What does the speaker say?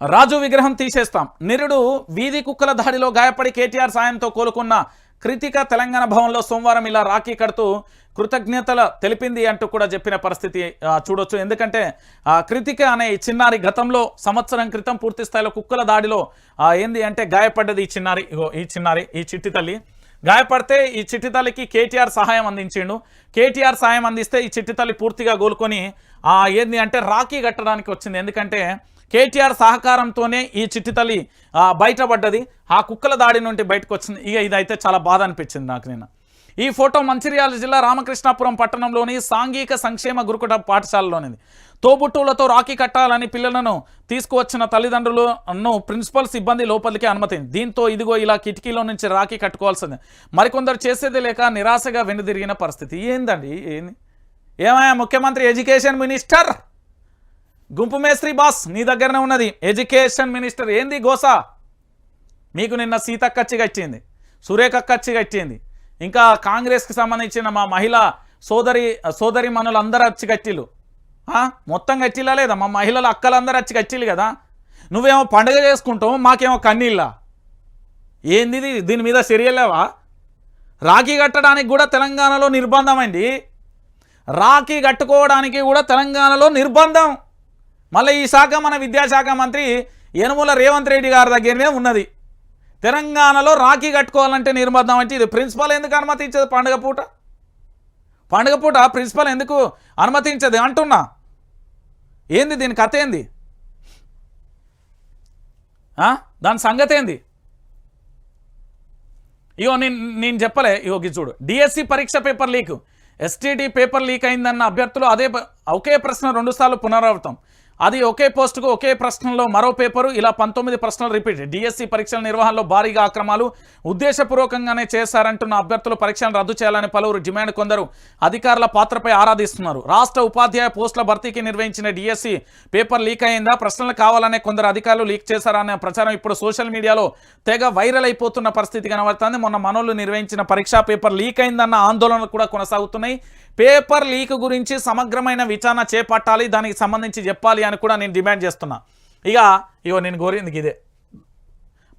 రాజు విగ్రహం తీసేస్తాం. నిరుడు వీధి కుక్కల దాడిలో గాయపడి కేటీఆర్ సాయంతో కోలుకున్న కృతిక తెలంగాణ భవన్లో సోమవారం ఇలా రాఖీ కడుతూ కృతజ్ఞతల తెలిపింది అంటూ కూడా చెప్పిన పరిస్థితి చూడొచ్చు. ఎందుకంటే కృతిక అనే చిన్నారి గతంలో సంవత్సరం క్రితం పూర్తి స్థాయిలో కుక్కల దాడిలో ఏంది అంటే గాయపడ్డది ఈ చిన్నారి ఈ చిన్నారి ఈ చిట్టి తల్లి. గాయపడితే ఈ చిట్టి తల్లికి కేటీఆర్ సహాయం అందించిండు. కేటీఆర్ సహాయం అందిస్తే ఈ చిట్టి తల్లి పూర్తిగా కోలుకొని ఆ ఏంది అంటే రాఖీ కట్టడానికి వచ్చింది. ఎందుకంటే కేటీఆర్ సహకారంతోనే ఈ చిట్టి తల్లి బయటపడ్డది. ఆ కుక్కల దాడి నుండి బయటకు వచ్చింది. ఇక ఇదైతే చాలా బాధ అనిపించింది నాకు నేను ఈ ఫోటో మంచిర్యాల జిల్లా రామకృష్ణాపురం పట్టణంలోని సాంఘిక సంక్షేమ గురుకుట పాఠశాలలోనిది. తోబుట్టువులతో రాఖీ కట్టాలని పిల్లలను తీసుకువచ్చిన తల్లిదండ్రులను ప్రిన్సిపల్ సిబ్బంది లోపలికి అనుమతింది. దీంతో ఇదిగో ఇలా కిటికీలో నుంచి రాఖీ కట్టుకోవాల్సింది. మరికొందరు చేసేది లేక నిరాశగా వెనుదిరిగిన పరిస్థితి. ఏందండి? ఏంది? ఏమయ్యా ముఖ్యమంత్రి ఎడ్యుకేషన్ మినిస్టర్? గుంపు మేస్త్రి బాస్ నీ దగ్గరనే ఉన్నది. ఎడ్యుకేషన్ మినిస్టర్ ఏంది గోసా? మీకు నిన్న సీతక్కచ్చి కట్టింది. సురేఖక్కచ్చి కట్టింది. ఇంకా కాంగ్రెస్కి సంబంధించిన మా మహిళ సోదరి సోదరి మనులందరూ వచ్చి గట్టిలు మొత్తం గట్టిలా లేదా? మా మహిళలు అక్కలందరూ వచ్చి గట్టిలు కదా? నువ్వేమో పండుగ చేసుకుంటావు మాకేమో కన్నీళ్ళ. ఏంది దీని మీద చర్యలేవా రాఖీ కట్టడానికి కూడా తెలంగాణలో నిర్బంధం అండి. రాఖీ కట్టుకోవడానికి కూడా తెలంగాణలో నిర్బంధం. మళ్ళీ ఈ శాఖ మన విద్యాశాఖ మంత్రి యనుమల రేవంత్ రెడ్డి గారి దగ్గరనే ఉన్నది. తెలంగాణలో రాఖీ కట్టుకోవాలంటే నిర్బంధం అంటే ఇది ప్రిన్సిపల్ ఎందుకు అనుమతించదు పండుగ పూట? పండుగ పూట ప్రిన్సిపల్ ఎందుకు అనుమతించదు అంటున్నా? ఏంది దీని కథ ఏంది? దాని సంగతి ఏంది? ఇగో నేను నేను చెప్పలే ఇగో చూడు. డిఎస్సి పరీక్ష paper leak. STD paper leak అయిందన్న అభ్యర్థులు అదే ఒకే ప్రశ్న రెండుసార్లు పునరావృతం. అది ఒకే పోస్టుకు ఒకే ప్రశ్నలో మరో పేపరు ఇలా పంతొమ్మిది ప్రశ్నలు రిపీట్. డిఎస్సి పరీక్షల నిర్వహణలో భారీగా అక్రమాలు ఉద్దేశపూర్వకంగానే చేశారంటున్న అభ్యర్థులు పరీక్షలను రద్దు చేయాలని పలువురు డిమాండ్ కొందరు అధికారుల పాత్రపై ఆరాధిస్తున్నారు. రాష్ట్ర ఉపాధ్యాయ పోస్టుల భర్తీకి నిర్వహించిన డిఎస్సి పేపర్ లీక్ అయిందా? ప్రశ్నలు కావాలనే కొందరు అధికారులు లీక్ చేశారనే ప్రచారం ఇప్పుడు సోషల్ మీడియాలో తెగ వైరల్ అయిపోతున్న పరిస్థితి కనబడుతుంది. మొన్న మనోళ్ళు నిర్వహించిన పరీక్షా పేపర్ లీక్ అయిందన్న ఆందోళనలు కూడా కొనసాగుతున్నాయి. పేపర్ లీక్ గురించి సమగ్రమైన విచారణ చేపట్టాలి. దానికి సంబంధించి చెప్పాలి అని కూడా నేను డిమాండ్ చేస్తున్నా. ఇక ఇగో నేను కోరింది ఇదే.